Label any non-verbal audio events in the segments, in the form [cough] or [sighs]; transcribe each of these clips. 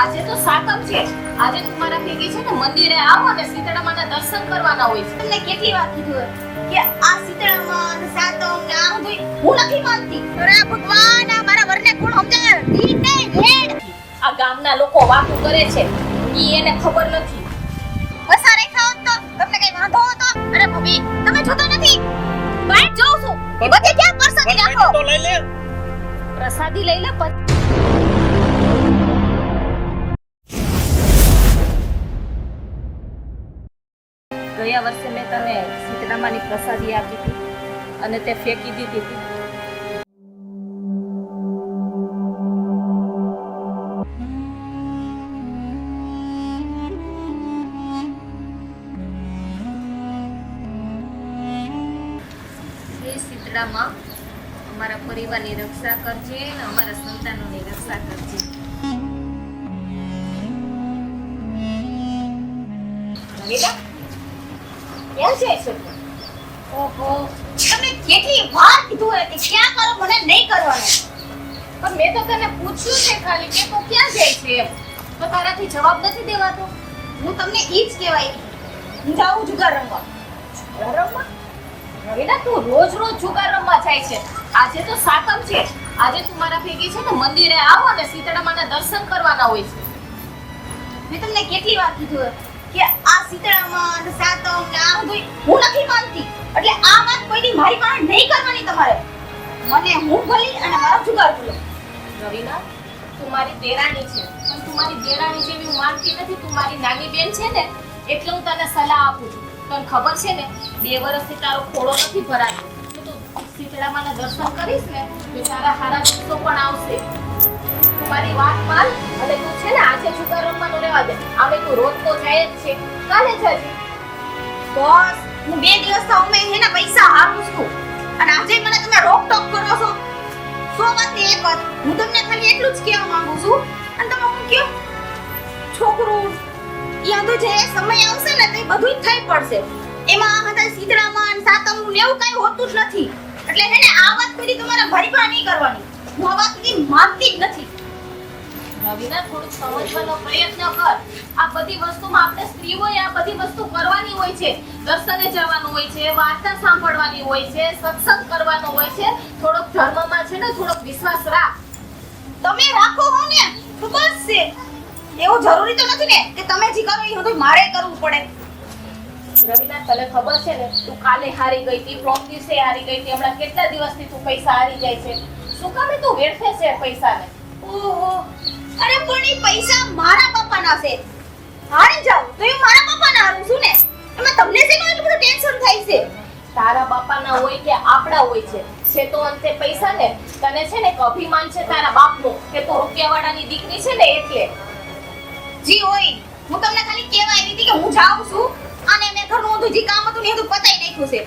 આજે તો સાતમ છે. આજે તમારા ભેગી છે ને મંદિરે આવો ને શીતળામાના દર્શન કરવાના હોય છે. તમને કેટલી વાર કીધું કે આ સીતળામાં સાતમ ને આ બધું હું નથી માનતી. અરે ભગવાન આ મારા વરને કોણ સમજાય ઢીલ હેડ. આ ગામના લોકો વાતો કરે છે. ઈ એને ખબર નથી. પસારે ખાઓ તો તમને કઈ વાંધો હતો? અરે મમ્મી તમે જોતો નથી? બાઈક જોઉં છું. એ બધે ક્યાં પરસાદી રાખો? તો લઈ લે. પ્રસાદી લઈ લે પછી ગયા વર્ષે મેં તને સીતરામાની પ્રસાદી આપી હતી અને તે ફેંકી દીધી હતી. સીતરામાં અમારા પરિવારની રક્ષા કરજે અને અમારા સંતાનોની નહીં કરવાનું? પણ મેં તો તને પૂછ્યું છે ખાલી કે તું ક્યાં જાય છે તો તારાથી જવાબ નથી દેવાતો. હું તમને એ જ કહેવાય. હું જાઉં જુગાર રમવા. રમવા? રવિના તું રોજ રોજ જુગાર રમવા જાય છે. આજે તો સાતમ છે. આજે તું મારા ભેગી છે ને મંદિરે આવો ને સીતળામાના દર્શન કરવાના હોય છે. મેં તમને કેટલી વાર કીધું કે આ સીતળામાં સાતમ ને આ બધું હું નથી માનતી. એટલે આ વાત કોઈની મારી પાસે નહીં કરવાની તમારે. મને હું ભલી અને મારો જુગાર ભલો. રવિના તું મારી દેરાણી છે. પણ તું મારી દેરાણી જેવી હું માનતી નથી. તું મારી નાની બેન છે ને એટલે હું તને સલાહ આપું છું. તને ખબર છે ને બે વર્ષથી તારો ખોળો નથી ભરાતો. તો તું શીતળામાના દર્શન કરીશ ને તો તારા હારા દિવસો પણ આવશે. તું મારી વાત માન અને તું છે ને આજે જુગાર રમવાનું રહેવા દે. આવે તું રોજ તો જાય જ છે. કાલે જજે. બસ હું બે દિવસ તો અમે એના પૈસા હારું છું. અને આજે મને તમે રોક ટોક કરો છો. સો વાતની એક વાત. હું તમને ખાલી એટલું જ કહેવા માંગુ છું. અને તમે હું કયો, છોકરું તો જે સમય આવશે ને તે બધું જ થઈ પડશે. એમાં બધા સીતરામાં અને સાતમનું ને એવું કઈ હોતું જ નથી. એટલે હે ને, આ વાત કરી તમારે ભરીપા નહીં કરવાની. હું આ વાત કદી માનતી જ નથી. રવિના થોડુંક સમજવાનો પ્રયત્ન કર. આ બધી વસ્તુમાં આપણે સ્ત્રીઓએ આ બધી વસ્તુ કરવાની હોય છે. દર્શને જવાનું હોય છે, વાર્તા સાંભળવાની હોય છે, સત્સંગ કરવાનો હોય છે. થોડોક ધર્મમાં છે ને થોડોક વિશ્વાસ રાખ. તમે રાખો હો ને, ખૂબ જ છે. એવું જરૂરી તો નથી ને કે તમે જે કરો એ બધું મારે કરવું પડે. રવિના તને ખબર છે ને, તું કાલે હારી ગઈ હતી પ્રોમ દિવસે હારી ગઈ હતી, હમણાં કેટલા દિવસથી તું પૈસા હારી જાય છે? શું કામે તું વેડફે છે પૈસાને? ઓહો અરે પણ એ પૈસા મારા પપ્પાના છે. હારી જાવ તો એ મારા પપ્પાના હારું છું ને? એમાં તમને શેનું એટલું બધું ટેન્શન થાય છે? તારા બાપાના હોય કે આપડા હોય છે? છે તો અંતે પૈસા ને, તને છે ને અભિમાન છે તારા બાપનો, કે તું રૂપિયાવાળાની દીકરી છે ને એટલે. જી હોય. હું તમને ખાલી કહેવા આવી હતી કે હું જાઉં છું, અને મેં ઘરનું બધું જે કામ હતું ને એ પતાઈ નાખ્યું છે.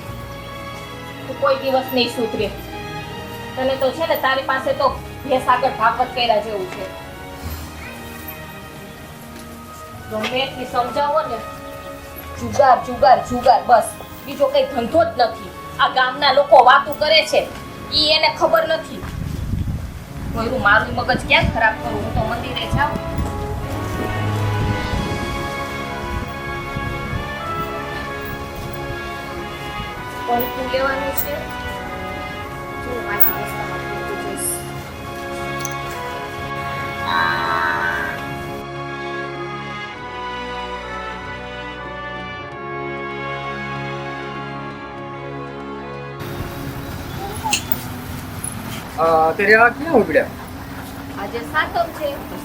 તું કોઈ દિવસ નહીં સુધરે. તને તો છે ને તારી પાસે તો ભેંસ આગળ ભાગવત કર્યા જેવું છે. ગમે એટલી સમજાવો ને, જુગાર જુગાર જુગાર, બસ. બીજો કઈ ધંધો જ નથી. આ ગામના લોકો વાતો કરે છે. ઈ એને ખબર નથી. કોઈનું મારું મગજ ક્યાં ખરાબ કરું? હું તો મંદિરે જાઉં. તું લેવાનું છે? અત્યારે આ ક્યાં ઉપડ્યા આજે સાતમ છે તો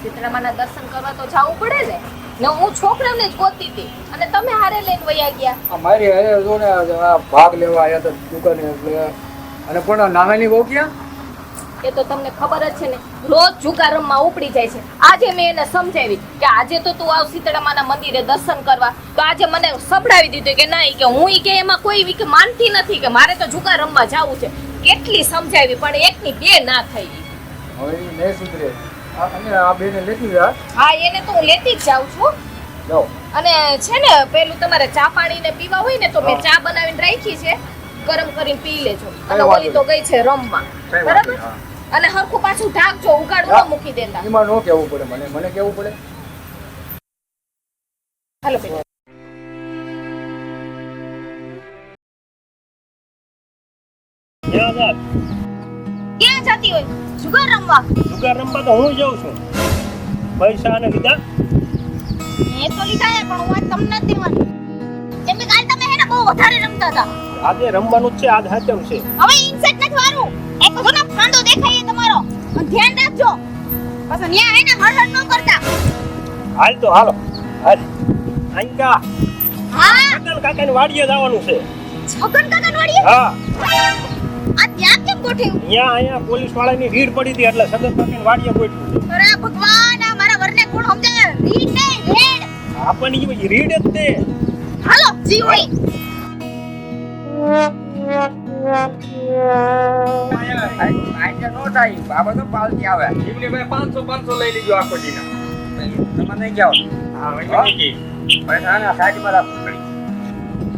દર્શન કરવા તો જવું પડે ને? ને હું છોકરાને જ ગોતી હતી. અને તમે હારે લઈને વયા ગયા. આ હારે જો ને ભાગ લેવા આવ્યા હતા દુકાને એટલે અને પણ નાનાની બહુ ક્યાં? એ તો તમને ખબર જ છે ને રોજ જુગારમમાં ઉપડી જાય છે. આજે મેં એને સમજાવી કે આજે તો તું આવ શીતળામાના મંદિરે દર્શન કરવા. તો આજે મને સંભળાવી દીધું કે ના કે હું કે એમાં કોઈ કે માનતી નથી કે મારે તો જુગાર રમવા જવું છે. કેટલી સમજાવી પણ એકની બે ના થઈ. હવે ઈ સુધરે. અને આ બેને લેતી જા. હા એને તો હું લેતી જ જાઉં છું. અને છે ને પેલું તમારે ચા પાણી ને પીવા હોય ને તો મેં ચા બનાવીને રાખી છે. ગરમ કરીને પી લેજો. અને ઓલી તો ગઈ છે રમવા. બરાબર? અને હરખું પાછું ઢાંકજો ઉગાડવું ન મૂકી દેતા. એમાં ન કહેવું પડે મને મને કેવું પડે. ક્યાં ક્યાં જતી હોય? જુગાર રમવા? જુગાર રમવા તો હું જાઉં છું. પૈસા અને લીધા. એ તો લીધા હે પણ હું તમને જ દેવાની. કેમ કે કાલ તમે હે ને બહુ વધારે રમતા હતા. આજે રમવાનું છે આજ હાચમ છે. હવે ઇન્સેટ નથી વારું એક તો ના ને ફાંદો દેખાય તમારો. ધ્યાન રાખજો. પાછો ન્યા હે ને હળહળ ન કરતા. હાલ તો હાલો. હાલ. અંકા હા. કાકા કાકાની વાડીએ જવાનું છે. છગન કાકા વાડીએ? હા. ત્યાં અહીંયા અહીંયા પોલીસ વાળાની રીડ પડી હતી એટલે સગન કાકાની વાડીએ ગોઠવ્યું અરે ભગવાન આ મારા વરને કોણ સમજાય રીડ ને રેડ. આપણને ઈ રીડ જ તે. હાલો જી નો થાય બાબા તો પાલતી આવે એમની ભાઈ પાંચસો પાંચસો લઈ લીધો આખો તમે નહીં જાઓ હા પૈસા ને સાઈડમાં રાખવું પડી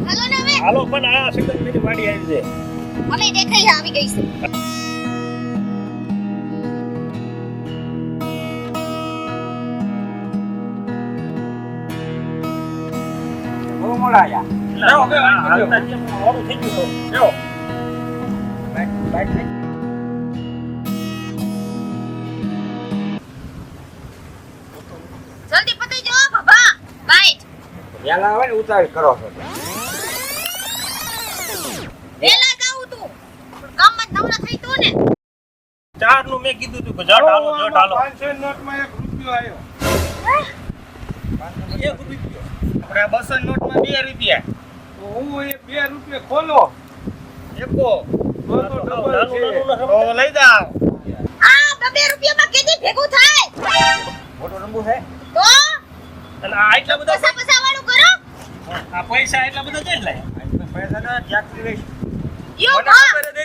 હાલો ને હવે. હાલો પણ આ સગન ભાઈની વાડી આવી છે. મને દેખાઈ આવી ગઈ છે. હાલતા મોડું થઈ ગયું તો. જલ્દી પતી જાઓ બાબા. બાઈટ વહેલા આવે ને ઉતાવળ કરો છો. ચાર મેં કીધું તું કે જટ હાલો જટ હાલો. પાંચસો નોટમાં એક રૂપિયો આવ્યો એક રૂપિયો. આપણે બસો નોટમાં બે રૂપિયા. તો હું એ બે રૂપિયા ખોલો. એકો. તો તો તો લઈ જાઓ. આ બબે રૂપિયામાં કેદી ભેગું થાય? મોટો રંબુ છે? તો? અને આ એટલા બધા પૈસા પૈસા વાળું કરો આ પૈસા એટલા બધા ક્યાં લાયા પૈસા ના ટેક્સી યો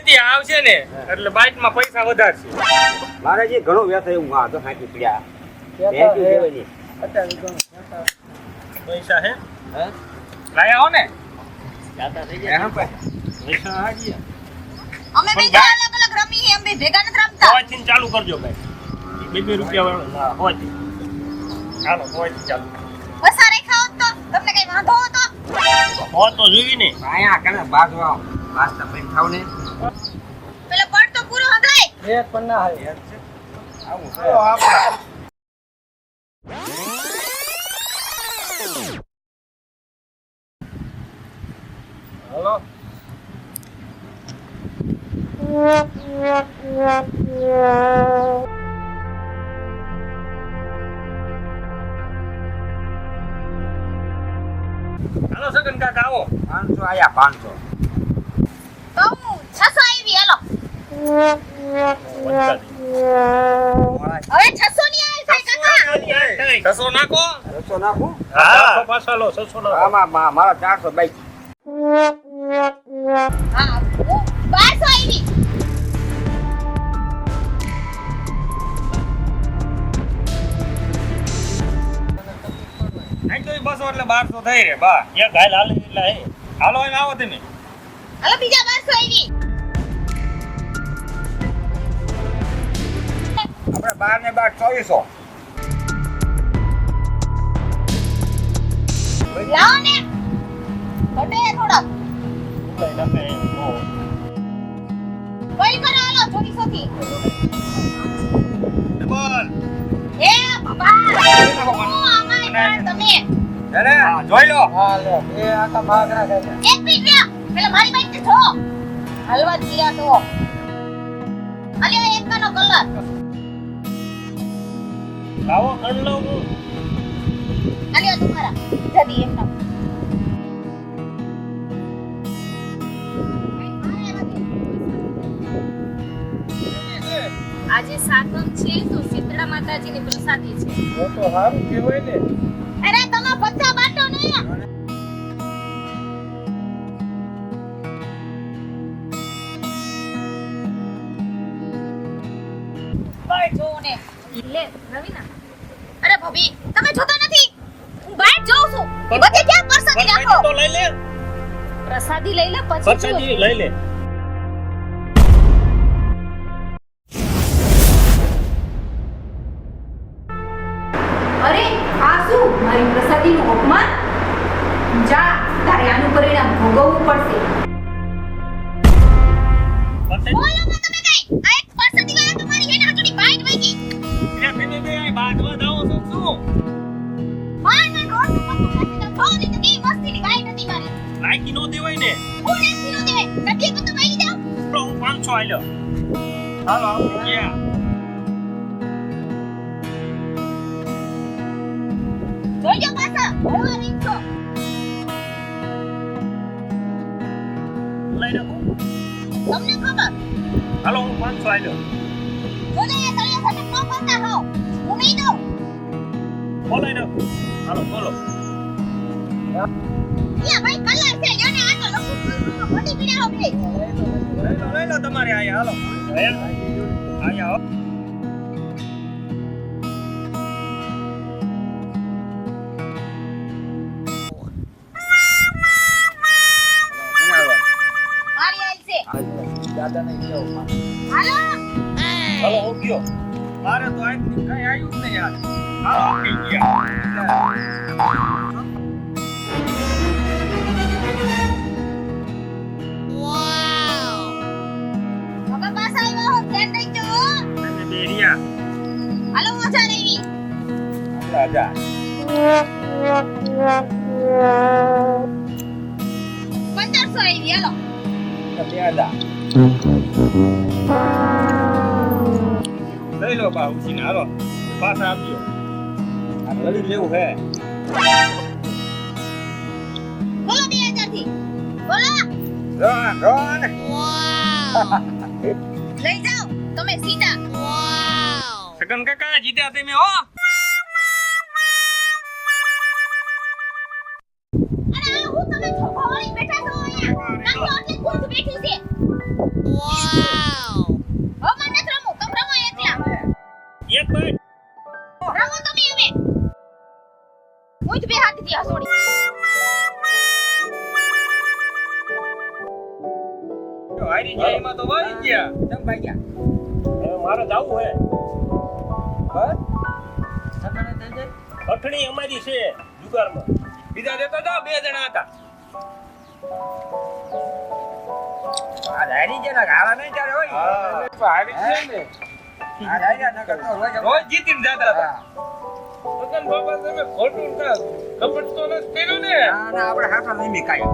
આવશે ને એટલે બાઇકમાં પૈસા વધારશે. મારે જે ઘણો વ્યર્થ એવું હા તો પડ્યા. પૈસા હે? લાયા હો ને? જાતા થઈ ગયા. પૈસા હાજી. અમે બે અલગ અલગ રમી અમે ભેગા નથી રમતા. હોવાથી ચાલુ કરજો ભાઈ. બે બે રૂપિયા વાળો હોય ચાલો. હોવાથી ચાલુ તો તમને કઈ વાંધો હતો? હો તો જોઈ ને. આયા કને બાજવા. પાસ્તા પૈન ખાવ ને. પેલો પડ તો પૂરો હગાય. એક પણ ના હાય આવું છે. આપડા હેલો હલો? હાલો સગન કાકા આવો. પાંચસો આયા પાંચસો તો હું 600 આવી હાલો વધતા હવે છસો ની આવી થાય કાકા. છસો નાખો. રસો નાખું? ચારસો પાછા લો છસો લો આમાં મા- મારા ચારસો બાઈક હા બારસો આવી બસો એટલે બારસો થઈ રે બા એક હાલ હાલે એટલે હે. હાલો આવો તમે. હાલો બીજા 1200 આવી આપણે બાર ને બાર ચોવીસો લાવો ને. ઘટે થોડોક લઈ નાખે નો. કોઈ કરો હાલો 2400 થી બોલ. એ બાબા હું આમાં પણ તમે? એને જોઈ લો. હા લે એ આખા ભાગરા છે. એક મિનિટ રહ્યા પેલા મારી બાઈક છો હલવા જીરા તો. અલ્યા એક કાનો કલર લાવો ગણ લાવો. હું અનુ ખરા જદી એમ ના આજે સાતમ છે તો શીતળા માતાજીની પ્રસાદી છે. તો સારું કહેવાય ને. અરે પ્રસાદી લઈ લે પછી પ્રસાદી લઈ લે. આલ્યો હાલો આપણે ગયા જોઈજો પાછા હળવા રીંગો લઈ નાખો તમને ખબર હાલો હું પાંચસો આલ્યો જોજે એ તળિયા સટક ન કરતા હો દઉં બોલાઈ નાખો હાલો બોલો યા હાલો. હો? મારી તો આજથી કઈ આવ્યું જ નહીં યાર. રાજા. પંદરસો આવી હાલો. બે હતા લઈ લો બા ઉછીને હાલો. પાછા આપજો. આ ગરીબ લેવું હે. બોલો બે હજારથી બોલો રોન રોન લઈ જાઓ. તમે સીધા. સગન કાકા જીત્યા તમે હો. હું તમે છોકરી બેઠા છો અહીંયા નાખો આટલી ખુશ બેઠી છે વાવ હવે મને રમવું તમે રમો એકલા એક બાઈટ રમો તમે હવે હું જ બે હાથથી હસોડી હારી ગયા એમાં તો વાળી ગયા કેમ ભાઈ ગયા હવે મારે જાવું હે બસ સગન થઈ જાય અઠણી અમારી છે જુગારમાં બીજા દેતા જાઓ બે જણા હતા ધારી ગાળા નહીં ચાલે હોય. તો હારી જ છે ને. આ ધાર્યા ન કરતો રોજ રોજ જીતીને જતા હતા. હા. બાબા તમે ખોટું કપટ તો નથી કર્યું ને. આપણે હાથા નહીં મેકાય.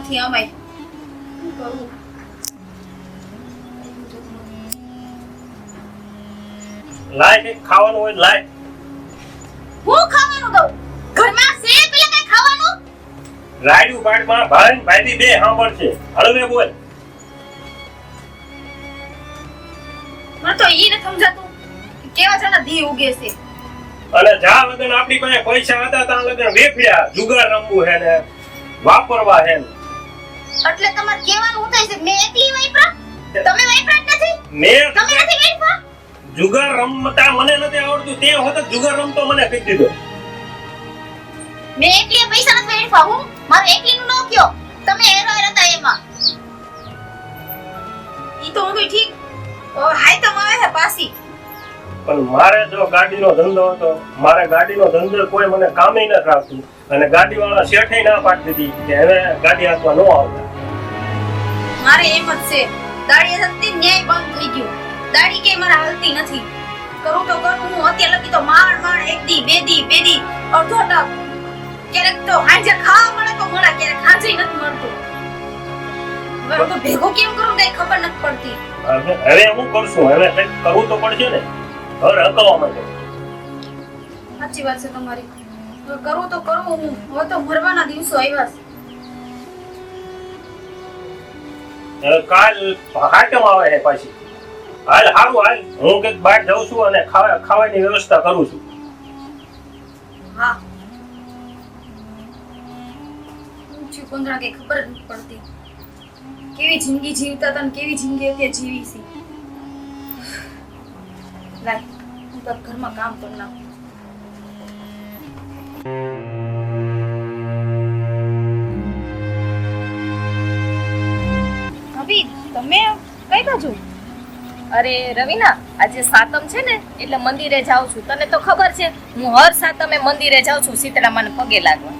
નથી અમાય. શું કરું લાય ખાવાનું હોય લાય. હું ખાવાનું દઉં? ઘરમાં છે પેલા કઈ ખાવાનું? રાયડું પાડમાં ભાઈ ભાઈ બે સાંભળશે. હળવે બોલ. મને તો ઈ ને સમજાતું કેવા જણા દી ઉગે છે. અને જા લગન આપણી પાસે પૈસા હતા ત્યાં લગન વેફડ્યા જુગાર રમવું હે ને વાપરવા હે ને. એટલે તમારે કેવાનું હું થાય છે મેં એકલી વાપરા? તમે વાપરા નથી? મેં તમે નથી વાપરા? જુગાર રમતા મને નથી આવડતું. તે હોત જુગાર રમતો મને કહી દીધો. મેં એકલી પૈસા નથી વાપરા. હું? મારું એકલીનું નો કયો? તમે હેરો હેરો હતા એમાં. ઈ તો હું કઈ ઠીક. હાય તો માવે છે પાસી પણ મારે જો ગાડીનો ધંધો હતો મારે ગાડીનો ધંધો કોઈ મને કામે ન રાખતું. અને ગાડીવાળા શેઠે ના પાડી દીધી કે હવે ગાડી હાથમાં ન આવતા. મારે એમ જ છે. દાડી હતી ન્યાય બંધ થઈ ગયો. દાડી કે મારા હાલતી નથી. કરું તો કરું હું અત્યારે લગી તો માણ માણ એક દી બે દી બે દી અડધો ટક. ક્યારેક તો હાંજે ખાવા મળે તો મળે ક્યારેક હાંજે નથી મળતું. હવે તો ભેગું કેમ કરું કઈ ખબર નથી પડતી. હવે હવે હું કરશું હવે કંઈક કરવું તો પડશે ને. ઘર હકવા માટે. સાચી વાત છે તમારી. હવે કરું તો કરું હું. હવે તો મરવાના દિવસો આવ્યા છે હવે કાલ હાટમ આવે છે પાછી. હાલ સારું હાલ. હું કંઈક બહાર જાઉં છું અને ખાવા, ખાવાની વ્યવસ્થા કરું છું. હા. કોંદરા કઈ ખબર જ પડતી. કેવી જિંદગી જીવતા હતા કેવી જિંદગી અત્યારે જીવી છે. [sighs] લાય ઘરમાં કામ કર. નાખું તમે કઈ બાજુ? અરે રવિના આજે સાતમ છે ને એટલે મંદિરે જાઉં છું. તને તો ખબર છે હું હર સાતમે મંદિરે જાઉં છું શીતળામાને પગે લાગવા.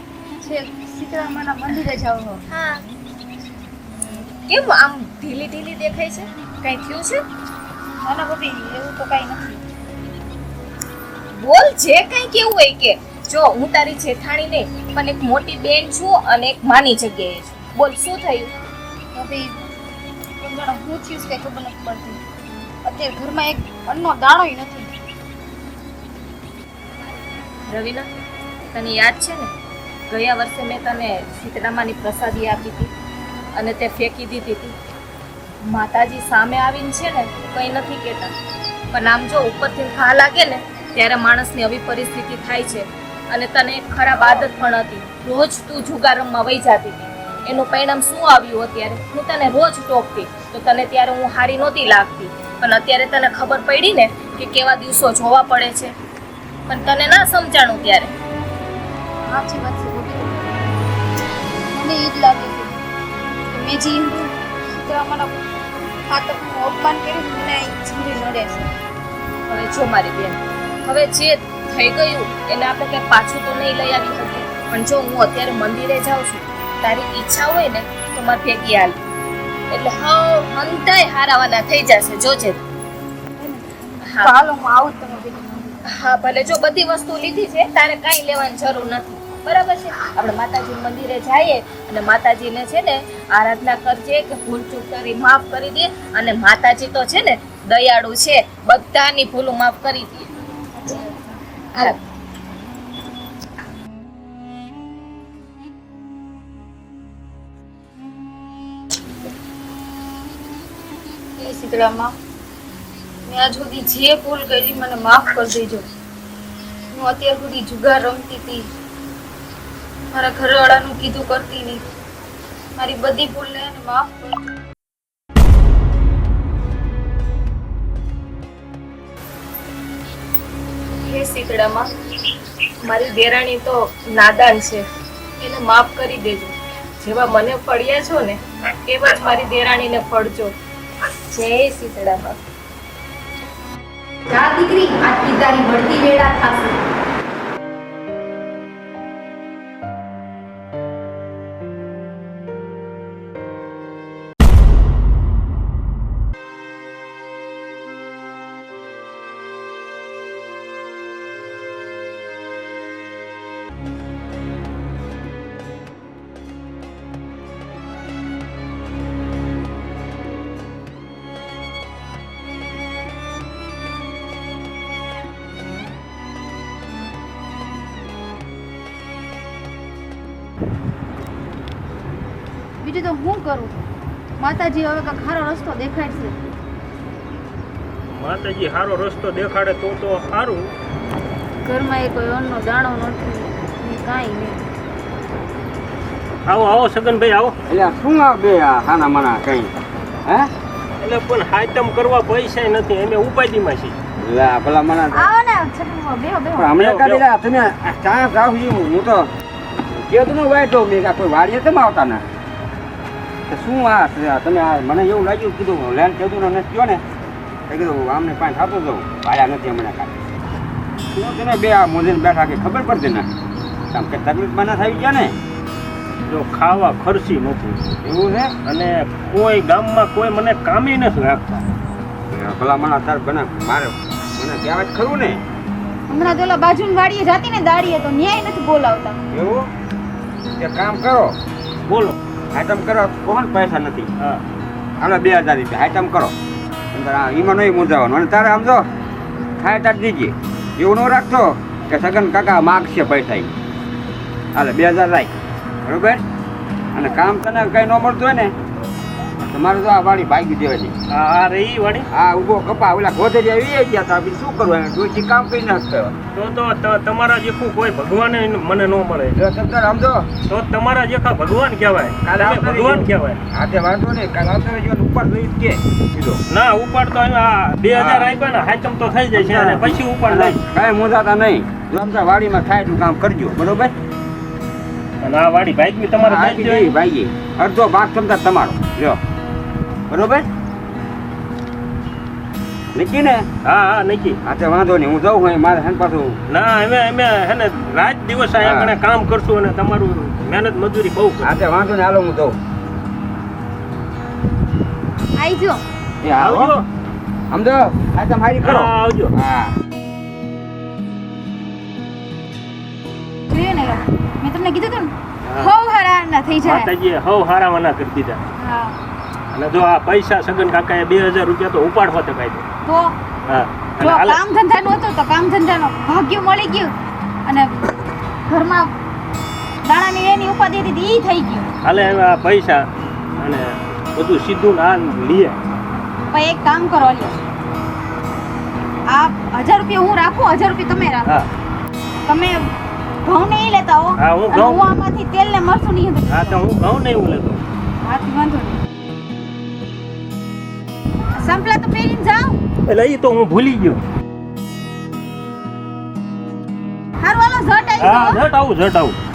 છે સીતારામના મંદિરે જાઉં છું. હા. કેમ આમ ઢીલી ઢીલી દેખાય છે? કઈ થયું છે? ના ના ભાભી એવું તો કઈ નથી. બોલ જે કઈ કેવું હોય કે. જો હું તારી જેઠાણી નહીં પણ એક મોટી બેન છું અને એક માની જગ્યાએ છું. બોલ શું થયું? ભાભી જાણો હું થયું કઈ ખબર નથી પડતી. અત્યારે ઘરમાં એક અન્નનો દાણોય નથી. રવિના, તને યાદ છે ને? ગયા વર્ષે મેં તને શીતળામાની પ્રસાદી આપી હતી અને તે ફેંકી દીધી હતી. માતાજી સામે આવીને છે ને, કંઈ નથી કહેતા. પણ આમ જો ઉપરથી ખા લાગે ને, ત્યારે માણસની આવી પરિસ્થિતિ થાય છે. અને તને ખરાબ આદત પણ હતી. રોજ તું જુગાર રમવા વહી જતી હતી. એનું પરિણામ શું આવ્યું અત્યારે? હું તને રોજ ટોકતી તો તને ત્યારે હું હારી નહોતી લાગતી. પણ અત્યારે તને ખબર પડી ને કે કેવા દિવસો જોવા પડે છે. પણ તને ના સમજાણું ત્યારે. સાચી વાત છે મને એ જ લાગે છે કે મેં જે અપમાન કર્યું મને જીવરી નડે છે. હવે જો મારી બેન હવે જે થઈ ગયું એને આપણે કંઈ પાછું તો નહીં લઈ આવી શકીએ. પણ જો હું અત્યારે મંદિરે જાઉં છું તારી ઈચ્છા હોય ને તો મારે ભેગી હાલ એટલે હા હંતાય હારાવાના થઈ જશે જોજે. હા. હાલો હું આવું તમે ભેગી હા ભલે જો બધી વસ્તુ લીધી છે તારે કાંઈ લેવાની જરૂર નથી. બરાબર છે? આપણે માતાજી મંદિરે જઈએ અને માતાજીને છે ને આરાધના કરજે કે ભૂલ ચૂક કરી માફ કરી દે અને માતાજી તો છે ને દયાળુ છે બધાની ભૂલો માફ કરી દે. હા શીતળામાં મેં આજ સુધી જે ભૂલ કરી મને માફ કરી દેજો. હું અત્યાર સુધી જુગાર રમતી હતી. મારા ઘરવાળાનું કીધું કરતી નહીં. મારી બધી ભૂલને એને માફ કરી હે શીતળામાં, મારી દેરાણી તો નાદાન છે. એને માફ કરી દેજો. જેવા મને ફળ્યા છો ને, એવા જ મારી દેરાણીને પડજો જય શીતળામાં. ચાર દીકરી આ તારી વળતી વેળા થશે બીજું તો હું કરું? માતાજી હવે કાંઈક સારો રસ્તો દેખાડશે. માતાજી સારો રસ્તો દેખાડે તો તો સારું ઘરમાં એ કોઈ અન્નનો દાણો નથી કાંઈ નહીં. આવો આવો સગનભાઈ આવો. એટલે શું આ બે આ હાના મના કઈ? હે? એટલે પણ હાઈટમ કરવા પૈસા નથી અમે ઉપાધિમાં છીએ લે ભલા મને આવો ને બેહો બેહો. હમણાં કાઢી લા તમે ચા જાવ હું તો કેતું નું વાઈટો મેં કાં કોઈ વાડીએ તમે આવતા ને? તો શું આ છે? તમે આ મને એવું લાગ્યું કીધું લેન કીધું ને કયો ને. એ કીધું આમને પાંચ થતું જવું વાયા નથી હમણાં કાંઈ. શું તને બે આ મોદીને બેઠા કે ખબર પડતી ને. આમ કે તકલીફમાં ના થઈ ગયા ને? જો ખાવા ખર્ચી નથી. એવું છે? અને કોઈ ગામમાં કોઈ મને કામે નથી રાખતા. ભલા મને તાર બને મારે મને કહેવાય જ ખરું ને. હમણાં તો ઓલા બાજુની વાડીએ જાતી ને દાડીએ તો ન્યાય નથી બોલાવતા. એવું? તે કામ કરો. બોલો. આઈટમ કરો. કોણ? પૈસા નથી. હા. હાલો બે હજાર રૂપિયા. આઈટમ કરો. અંદર આ એમાં નહીં મૂંઝાવાનું. અને તારે આમ જો થાય તાર દીજે. એવું ન રાખતો કે સગન કાકા માગશે પૈસા. હાલે બે હજાર રાખ. બરોબર? અને કામ તને કંઈ ન મળતું હોય ને તો તમારે તો આ વાળી ભાગી દેવાની આ રહી વાળી? હા ઊભો કપા ઓલા ગોધરી આવી ગયા હતા બીજું શું કરવું એને કોઈ કામ કરી નાખતો તો. તો તમારા જેખું કોઈ ભગવાન મને ન મળે. જો સમજો. તો તમારા જેખા ભગવાન કહેવાય. કાલે ભગવાન. કહેવાય. આજે વાંધો નહીં. કાલે આવતો જો ઉપર લઈ કે કીધો ના ઉપાડ તો આ બે હજાર. આપ્યા ને હાચમ તો થઈ જાય છે અને પછી ઉપાડ લઈ. કાંઈ મોજાતા નહીં. જો તો વાડીમાં થાય એટલું કામ કરજો. બરોબર? અને આ વાડી બાઈક બી તમારે જ ભાઈ અડધો ભાગ તમતાર તમારો. લ્યો બરોબર? નીકી ને? હા હા નક્કી હા તે વાંધો નહીં હું જાઉં હોય મારે હેન પાછું ના અમે અમે હેને રાત દિવસ અહીંયા હા. કામ કરશું અને તમારું મહેનત મજૂરી બહુ હા તે વાંધો નહીં હાલો હું જાઉં. આવજો. એ આવજો. સમજો? આ તમે હારી કરો હા, આવજો. હા. ને મેં તમને કીધું હતું ને હા. હો હરા ના થઈ જાય. માતાજીએ હવ હારા મના કરી દીધા. હા. અને જો આ પૈસા સગન કાકાએ બે હજાર રૂપિયા તો ઉપાડવા તો કાંઈ તો હા જો કામ ધંધાનું હતું તો કામ ધંધાનો ભાગ્ય મળી ગયું. અને ઘરમાં દાણાની એની ઉપાધિ હતી ઈ થઈ ગયું. હાલે આ પૈસા અને બધું સીધું ના લીએ. પછી એક કામ કરો લ્યો. આ હજાર રૂપિયા હું રાખું હજાર રૂપિયા તમે રાખો. તમે ઘઉં નહીં લેતા હો. હા, હું આમાંથી તેલ ને મરચું નહીં હા તો હું ઘઉં નહીં હું લેતો હાથી વાંધો નહીં. સંપલા તો પહેરીને જાઓ એટલે એ તો હું ભૂલી ગયો હારું હાલો ઝટ આવી હા ઝટ આવું ઝટ આવું